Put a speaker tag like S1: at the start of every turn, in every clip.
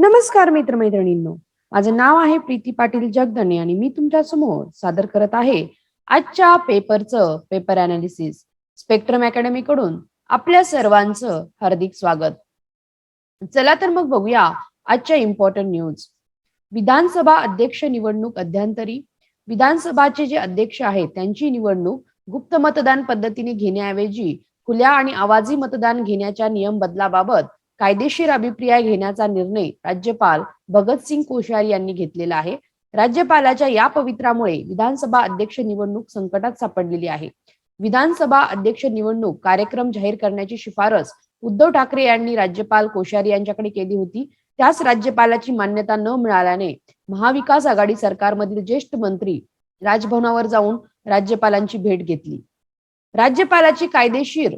S1: नमस्कार मित्रमैत्रिणींनो. माझं नाव आहे प्रीती पाटील जगदणे आणि मी तुमच्यासमोर सादर करत आहे आजच्या पेपरचं पेपर अनालिसिस स्पेक्ट्रम अकॅडमी कडून आपल्या सर्वांचं हार्दिक स्वागत. चला तर मग बघूया आजच्या इम्पॉर्टंट न्यूज विधानसभा अध्यक्ष निवडणूक अध्यंतरी विधानसभाचे जे अध्यक्ष आहेत त्यांची निवडणूक गुप्त मतदान पद्धतीने घेण्याऐवजी खुल्या आणि आवाजी मतदान घेण्याच्या नियम बदलाबाबत कायदेशीर अभिप्राय घेण्याचा निर्णय राज्यपाल भगतसिंग कोश्यारी यांनी घेतलेला आहे. राज्यपालाच्या या पवित्रामुळे विधानसभा अध्यक्ष निवडणूक संकटात सापडलेली आहे. विधानसभा अध्यक्ष निवडणूक कार्यक्रम जाहीर करण्याची शिफारस उद्धव ठाकरे यांनी राज्यपाल कोश्यारी यांच्याकडे केली होती. त्याच राज्यपालाची मान्यता न मिळाल्याने महाविकास आघाडी सरकारमधील ज्येष्ठ मंत्री राजभवनावर जाऊन राज्यपालांची भेट घेतली. राज्यपालाची कायदेशीर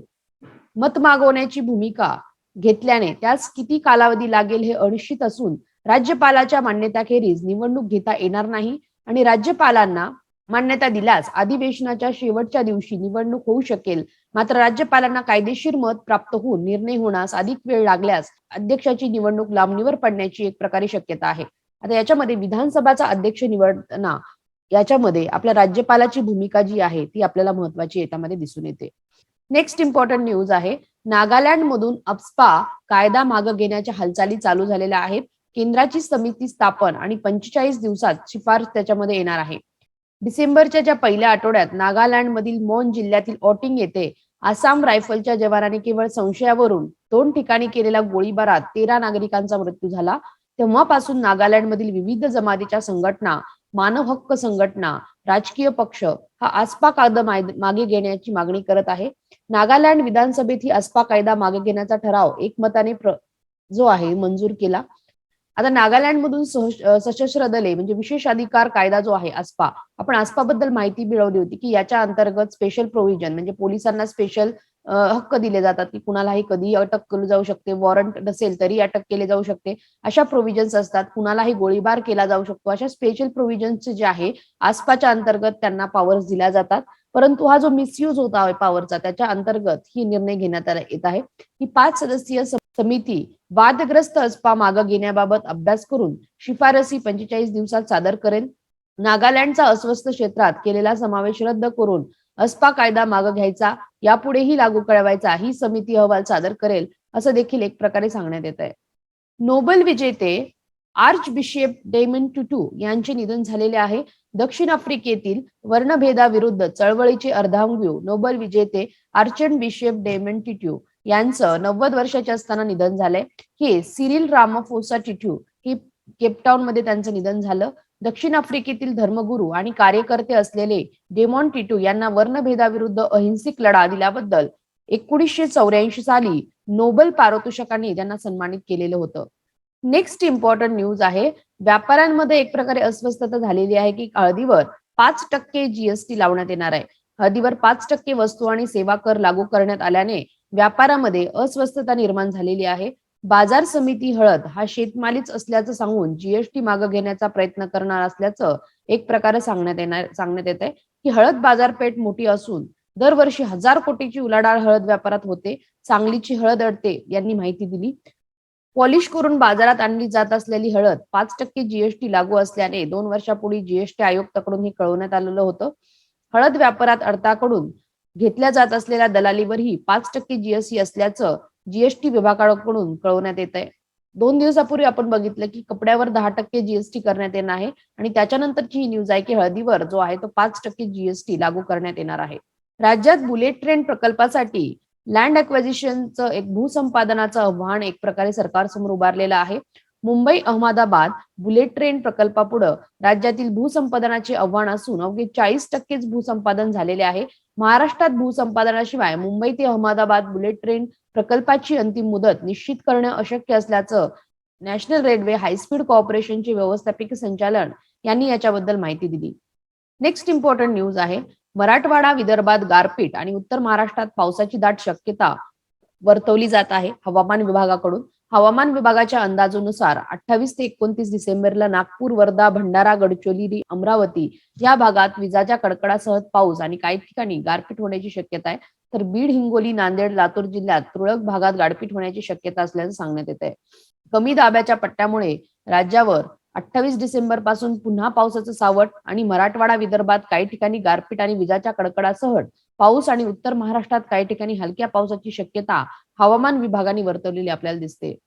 S1: मत मागवण्याची भूमिका घेतल्याने त्यास किती कालावधी लागेल हे अनिश्चित असून राज्यपालाच्या मान्यताखेरीज निवडणूक घेता येणार नाही आणि राज्यपालांना मान्यता दिल्यास अधिवेशनाच्या शेवटच्या दिवशी निवडणूक होऊ शकेल. मात्र राज्यपालांना कायदेशीर मत प्राप्त होऊन निर्णय होण्यास अधिक वेळ लागल्यास अध्यक्षाची निवडणूक लांबणीवर पडण्याची एक प्रकारे शक्यता आहे. आता याच्यामध्ये विधानसभाचा अध्यक्ष निवडणा याच्यामध्ये आपल्या राज्यपालाची भूमिका जी आहे ती आपल्याला महत्वाची याच्यामध्ये दिसून येते. नेक्स्ट इम्पॉर्टंट न्यूज आहे नागालँड मधून अपस्पा कायदा मागे घेण्याच्या हालचाली चालू झालेल्या आहेत. केंद्राची समिती स्थापन आणि पंचेचाळीस दिवसात शिफारस त्याच्यामध्ये येणार आहे. डिसेंबरच्या ज्या पहिल्या आठवड्यात नागालँडमधील मोन जिल्ह्यातील ऑटिंग येथे आसाम रायफलच्या जवानाने केवळ संशयावरून दोन ठिकाणी केलेल्या गोळीबारात तेरा नागरिकांचा मृत्यू झाला. तेव्हापासून नागालँड मधील विविध जमातीच्या संघटना मानव हक्क संघटना राजकीय पक्ष हा आसपा कायदा मागे घेण्याची मागणी करत आहे. नागालँड विधानसभेत ही आसपा कायदा मागे घेण्याचा ठराव एकमताने जो आहे मंजूर केला. आता नागालँड मधून सशस्त्र दले म्हणजे विशेष अधिकार कायदा जो आहे आसपा आपण आसपा बद्दल माहिती मिळवली होती की याच्या अंतर्गत स्पेशल प्रोव्हिजन म्हणजे पोलिसांना स्पेशल हक्क दिले जातात की कुणालाही कधी अटक केली जाऊ शकते वॉरंट नसेल तरी अटक केले जाऊ शकते. अशा प्रोव्हिजन्स असतात कुणालाही गोळीबार केला जाऊ शकतो. अशा स्पेशल प्रोव्हिजन्स जे आहे आसपाच्या अंतर्गत त्यांना पॉवर्स दिल्या जातात. परंतु हा जो मिसयूज होता पॉवरचा त्याच्या अंतर्गत ही निर्णय घेण्यात येत आहे की पाच सदस्यीय समिती वादग्रस्त अस्पा मागे घेण्याबाबत अभ्यास करून शिफारसी पंचेचाळीस दिवसात सादर करेल. नागालँडचा अस्वस्थ क्षेत्रात केलेला समावेश रद्द करून अस्पा कायदा मागे घ्यायचा यापुढेही लागू करावायचा ही समिती अहवाल सादर करेल असं देखील एक प्रकारे सांगण्यात येत आहे नोबेल विजेते आर्च बिशेप डेमन टुटू यांचे निधन झालेले आहे. दक्षिण आफ्रिकेतील वर्णभेदाविरुद्ध चळवळीचे अर्धांगीव नोबेल विजेते आर्चन बिशेप डेमन टिट्यू यांचं नव्वद वर्षाचे असताना निधन झालंय. हे सिरिल रामाफोसा टिट्यू ही केपटाऊन मध्ये त्यांचं निधन झालं. दक्षिण आफ्रिकेतील धर्मगुरू आणि कार्यकर्ते असलेले डेमॉन टिटू यांना वर्णभेदाविरुद्ध अहिंसिक लढा दिल्याबद्दल एकोणीसशे चौऱ्याऐंशी साली नोबेल पारितोषिकांनी त्यांना सन्मानित केलेलं होतं. नेक्स्ट इम्पॉर्टंट न्यूज आहे व्यापाऱ्यांमध्ये एक प्रकारे अस्वस्थता झालेली आहे की हळदीवर पाच टक्के जीएसटी लावण्यात येणार आहे. हळदीवर पाच टक्के वस्तू आणि सेवा कर लागू करण्यात आल्याने व्यापारामध्ये अस्वस्थता निर्माण झालेली आहे. बाजार समिती हळद हा शेतमालीच असल्याचं सांगून जीएसटी मागे घेण्याचा प्रयत्न करणार असल्याचं एक प्रकारे सांगण्यात येणार सांगण्यात येत आहे की हळद बाजारपेठ मोठी असून दरवर्षी हजार कोटीची उलाढाल हळद व्यापारात होते. सांगलीची हळद अडते यांनी माहिती दिली. पॉलिश करून बाजारात आणली जात असलेली हळद पाच टक्के जीएसटी लागू असल्याने दोन वर्षापूर्वी जीएसटी आयुक्ताकडून हे कळवण्यात आलेलं होतं. हळद व्यापारात अडताकडून घेतल्या जात असलेल्या दलालीवरही पाच टक्के जीएसटी असल्याचं जीएसटी विभागाकडून कळवण्यात येत आहे. दोन दिवसापूर्वी आपण बघितलं की कपड्यावर दहा टक्के जीएसटी करण्यात येणार आहे आणि त्याच्यानंतरची ही न्यूज आहे की हळदीवर जो आहे तो पाच टक्के जीएसटी लागू करण्यात येणार आहे. राज्यात बुलेट ट्रेन प्रकल्पासाठी लँड अक्वेजिशनचं एक भूसंपादनाचं आव्हान एक प्रकारे सरकारसमोर उभारलेलं आहे. मुंबई अहमदाबाद बुलेट ट्रेन प्रकल्पापुढे राज्यातील भूसंपादनाचे आव्हान असून अवघे चाळीस टक्केच भूसंपादन झालेले आहे. महाराष्ट्रात भूसंपादनाशिवाय मुंबई ते अहमदाबाद बुलेट ट्रेन प्रकल्पाची अंतिम मुदत निश्चित करणे अशक्य असल्याचं नॅशनल रेल्वे हायस्पीड कॉर्पोरेशनचे व्यवस्थापकीय संचालन यांनी याच्याबद्दल माहिती दिली. नेक्स्ट इम्पॉर्टंट न्यूज आहे. मराठवाडा विदर्भात गारपीट आणि उत्तर महाराष्ट्रात पावसाची दाट शक्यता वर्तवली जात आहे. हवामान विभागाकडून हवामान विभागाच्या अंदाजानुसार अठ्ठावीस ते एकोणतीस डिसेंबरला नागपूर वर्धा भंडारा गडचिरोली अमरावती या भागात विजाच्या कडकडासह पाऊस आणि काही ठिकाणी गारपीट होण्याची शक्यता आहे. तर बीड हिंगोली नांदेड लातूर जिल्ह्यात तुरळक भागात गारपीट होण्याची शक्यता असल्याचं सांगण्यात येत आहे कमी दाब्याच्या पट्ट्यामुळे राज्यावर अठ्ठावीस डिसेंबरपासून पुन्हा पावसाचं सावट आणि मराठवाडा विदर्भात काही ठिकाणी गारपीट आणि विजाच्या कडकडासह पाऊस आणि उत्तर महाराष्ट्रात काही ठिकाणी हलक्या पावसाची शक्यता हवामान विभागाने वर्तवलेली आपल्याला दिसते.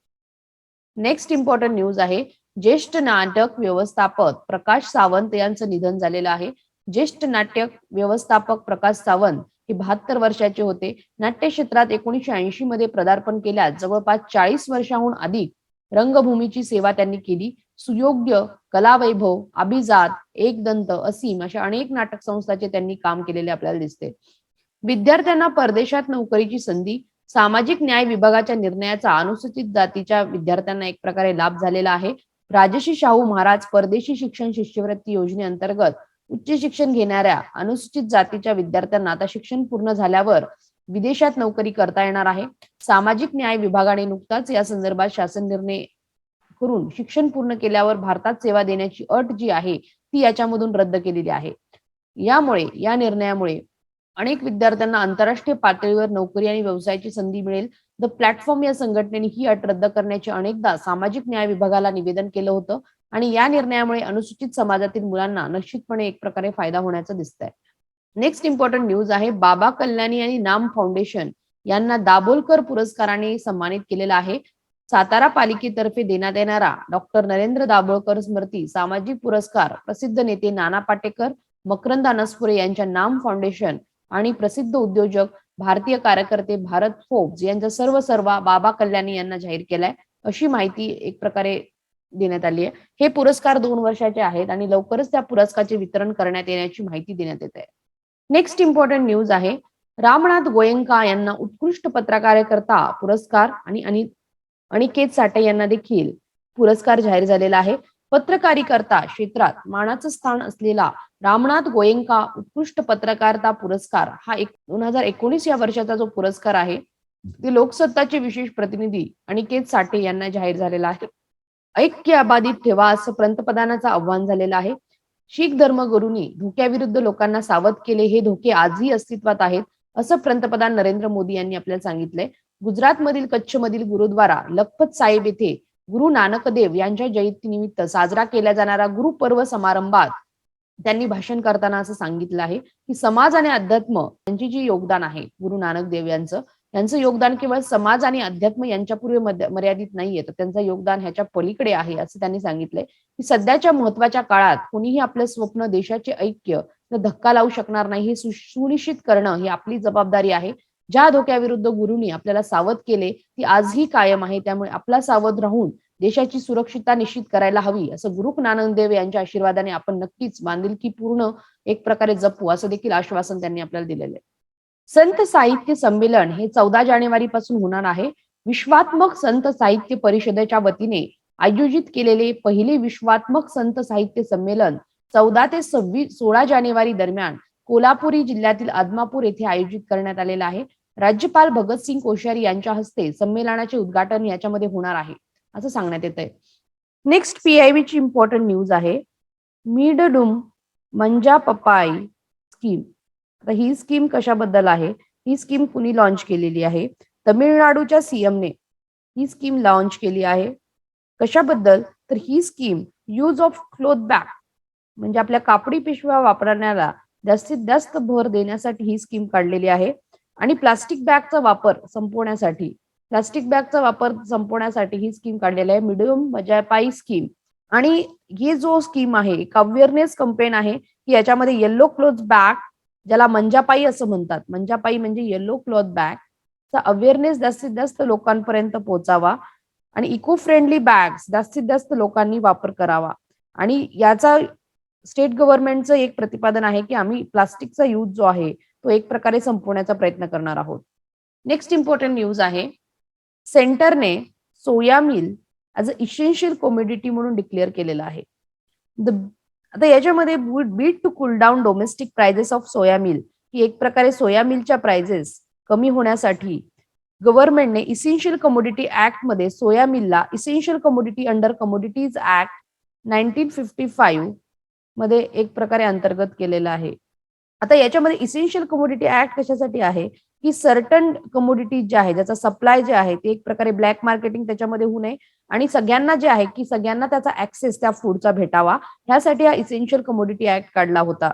S1: नेक्स्ट इम्पॉर्टंट न्यूज आहे ज्येष्ठ नाटक व्यवस्थापक प्रकाश सावंत यांचं निधन झालेलं आहे. ज्येष्ठ नाट्य व्यवस्थापक प्रकाश सावंत हे बहात्तर वर्षाचे होते. नाट्य क्षेत्रात एकोणीशे ऐंशी मध्ये पदार्पण केल्यास जवळपास चाळीस वर्षाहून अधिक रंगभूमीची सेवा त्यांनी केली. सुयोग्य कलावैभव अभिजात एकदंत असीम अशा अनेक नाटक संस्थांचे त्यांनी काम केलेले आपल्याला दिसते. विद्यार्थ्यांना परदेशात नोकरीची संधी सामाजिक न्याय विभागाच्या निर्णयाचा अनुसूचित जातीच्या विद्यार्थ्यांना एक प्रकारे लाभ झालेला आहे. राजश्री शाहू महाराज परदेशी शिक्षण शिष्यवृत्ती योजनेअंतर्गत उच्च शिक्षण घेणाऱ्या अनुसूचित जातीच्या विद्यार्थ्यांना आता शिक्षण पूर्ण झाल्यावर विदेशात नोकरी करता येणार आहे. सामाजिक न्याय विभागाने नुकताच या संदर्भात शासन निर्णय करून शिक्षण पूर्ण केल्यावर भारतात सेवा देण्याची अट जी आहे ती याच्यामधून रद्द केलेली आहे. यामुळे या निर्णयामुळे अनेक विद्यार्थ्यांना आंतरराष्ट्रीय पातळीवर नोकरी आणि व्यवसायाची संधी मिळेल. द प्लॅटफॉर्म या संघटनेने ही अट रद्द करण्याचे अनेकदा सामाजिक न्याय विभागाला निवेदन केलं होतं आणि या निर्णयामुळे अनुसूचित समाजातील मुलांना निश्चितपणे एक प्रकारे फायदा होण्याचं दिसतंय. नेक्स्ट इम्पॉर्टंट न्यूज आहे बाबा कल्याणी आणि नाम फाउंडेशन यांना दाभोलकर पुरस्काराने सन्मानित केलेलं आहे. सातारा पालिकेतर्फे देण्यात येणारा डॉक्टर नरेंद्र दाभोळकर स्मृती सामाजिक पुरस्कार प्रसिद्ध नेते नाना पाटेकर मकरंद अनसपुरे यांच्या नाम फाउंडेशन आणि प्रसिद्ध उद्योजक भारतीय कार्यकर्ते भारत फोर्ब्स यांचा सर्व सर्वा बाबा कल्याणी यांना जाहीर केलाय. अशी माहिती एक प्रकारे देण्यात आली आहे. हे पुरस्कार दोन वर्षाचे आहेत आणि लवकरच त्या पुरस्काराचे वितरण करण्यात येण्याची माहिती देण्यात येत आहे. नेक्स्ट इम्पॉर्टंट न्यूज आहे. रामनाथ गोयंका यांना उत्कृष्ट पत्रकार्यकर्ता पुरस्कार आणि आणि अनिकेत साठे यांना देखील पुरस्कार जाहीर झालेला आहे. पत्रकारिता क्षेत्रात मानाचं स्थान असलेला रामनाथ गोयंका उत्कृष्ट पत्रकारिता पुरस्कार हा एक दोन हजार एकोणीस या वर्षाचा जो पुरस्कार आहे ते लोकसत्ताचे विशेष प्रतिनिधी अनिकेत साठे यांना जाहीर झालेला आहे. ऐक्य अबाधित ठेवा असं पंतप्रधानाचं आव्हान झालेलं आहे. शीख धर्मगुरूंनी धोक्याविरुद्ध लोकांना सावध केले हे धोके आजही अस्तित्वात आहेत असं पंतप्रधान नरेंद्र मोदी यांनी आपल्याला सांगितलंय. गुजरातमधील कच्छमधील कच्छ मधील गुरुद्वारा लखपत साहेब येथे गुरु नानक देव यांच्या जयंतीनिमित्त साजरा केला जाणारा गुरुपर्व समारंभात त्यांनी भाषण करताना असं सांगितलं आहे की समाज आणि अध्यात्म यांची जी योगदान आहे गुरु नानक देव यांचं यांचं योगदान केवळ समाज आणि अध्यात्म यांच्यापूर्वी मर्यादित नाहीये. तर त्यांचं योगदान ह्याच्या पलीकडे आहे असं त्यांनी सांगितलंय की सध्याच्या महत्त्वाच्या काळात कोणीही आपलं स्वप्न देशाचे ऐक्य धक्का लावू शकणार नाही हे सुनिश्चित करणं ही आपली जबाबदारी आहे. ज्या धोक्याविरुद्ध गुरुनी आपल्याला सावध केले ती आजही कायम आहे. त्यामुळे आपला सावध राहून देशाची सुरक्षितता निश्चित करायला हवी असं गुरु नानकदेव यांच्या आशीर्वादाने आपण नक्कीच बांधिलकी पूर्ण एक प्रकारे जपू असं देखील आश्वासन त्यांनी आपल्याला दिलेलं आहे. संत साहित्य संमेलन हे चौदा जानेवारी पासून होणार आहे. विश्वात्मक संत साहित्य परिषदेच्या वतीने आयोजित केलेले पहिले विश्वात्मक संत साहित्य संमेलन चौदा ते सव्वीस सोळा जानेवारी दरम्यान कोल्हापुरी जिल्ह्यातील आदमापूर येथे आयोजित करण्यात आलेला आहे. राज्यपाल भगतसिंग कोश्यारी यांच्या हस्ते संमेलनाचे उद्घाटन याच्यामध्ये होणार आहे असं सांगण्यात येत आहे नेक्स्ट पीआयबी ची इम्पॉर्टंट न्यूज आहे. मीडडुम मंजा पपाई स्कीम आता ही स्कीम कशाबद्दल आहे? ही स्कीम कुणी लॉन्च केलेली आहे? तमिळनाडूच्या सीएमने ही स्कीम लॉन्च केली आहे. कशाबद्दल? तर ही scheme use of cloth bag म्हणजे आपल्या कापडी पिशव्या वापरण्याला जास्तीत जास्त भर देण्यासाठी ही स्कीम काढलेली आहे. आणि प्लास्टिक बॅगचा वापर संपवण्यासाठी प्लास्टिक बॅगचा वापर संपवण्यासाठी ही स्कीम काढलेली आहे. मिडियम मजापाई स्कीम आणि ही जो स्कीम आहे एक अवेअरनेस कंपेन आहे की याच्यामध्ये येल्लो क्लॉथ बॅग ज्याला मंजापाई असं म्हणतात. मंजापाई म्हणजे येल्लो क्लॉथ बॅग चा अवेअरनेस जास्तीत जास्त लोकांपर्यंत पोहोचावा. आणि इको फ्रेंडली बॅग्स जास्तीत जास्त लोकांनी वापर करावा. आणि याचा स्टेट गव्हर्नमेंटचं एक प्रतिपादन आहे की आम्ही प्लास्टिकचा यूज जो आहे तो एक प्रकारे संपवण्याचा प्रयत्न करणार आहोत. नेक्स्ट इम्पॉर्टंट न्यूज आहे सेंटरने soya meal as a essential commodity म्हणून डिक्लेअर केलेलं आहे. द आता याच्यामध्ये bid to cool down domestic prices of soya meal ही एक प्रकारे सोया मिलच्या प्राइजेस कमी होण्यासाठी गव्हर्नमेंटने इसेन्शियल कमोडिटी ऍक्टमध्ये सोया मिलला essential commodity under commodities act nineteen fifty five मध्ये एक प्रकारे अंतर्गत केलेलं आहे. आता याच्यामध्ये इसेन्शियल कमोडिटी ऍक्ट कशासाठी आहे? की सर्टन कमोडिटी जे आहे ज्याचा सप्लाय जे आहे ते एक प्रकारे ब्लॅक मार्केटिंग त्याच्यामध्ये होऊ नये. आणि सगळ्यांना जे आहे की सगळ्यांना त्याचा ऍक्सेस त्या फूडचा भेटावा ह्यासाठी हा इसेन्शियल कमोडिटी ऍक्ट काढला होता.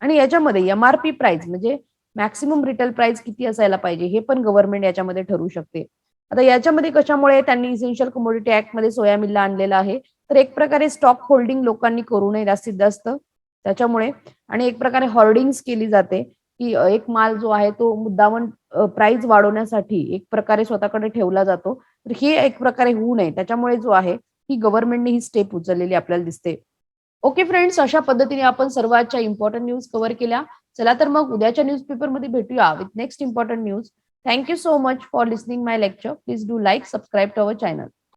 S1: आणि याच्यामध्ये एमआरपी प्राइस म्हणजे मॅक्सिमम रिटेल प्राइस किती असायला पाहिजे हे पण गव्हर्नमेंट याच्यामध्ये ठरवू शकते. आता याच्यामध्ये कशामुळे त्यांनी इसेन्शियल कमोडिटी ऍक्टमध्ये सोया मिलला आणलेला आहे? तर एक प्रकारे स्टॉक होल्डिंग लोकांनी करू नये जास्तीत जास्त. त्याच्यामुळे आणि एक प्रकारे हॉर्डिंग्स केली जाते की एक माल जो आहे तो मुद्दामन प्राइस वाढवण्यासाठी एक प्रकारे स्वतःकडे ठेवला जातो. तर हे एक प्रकारे होऊ नये. त्याच्यामुळे जो आहे ही गव्हर्नमेंटने ही स्टेप उचललेली आपल्याला दिसते. ओके फ्रेंड्स अशा पद्धतीने आपण सर्व आजच्या इम्पॉर्टंट न्यूज कव्हर केल्या. चला तर मग उद्याच्या न्यूजपेपरमध्ये भेटूया with next important news thank you so much for listening my lecture please do like subscribe to our channel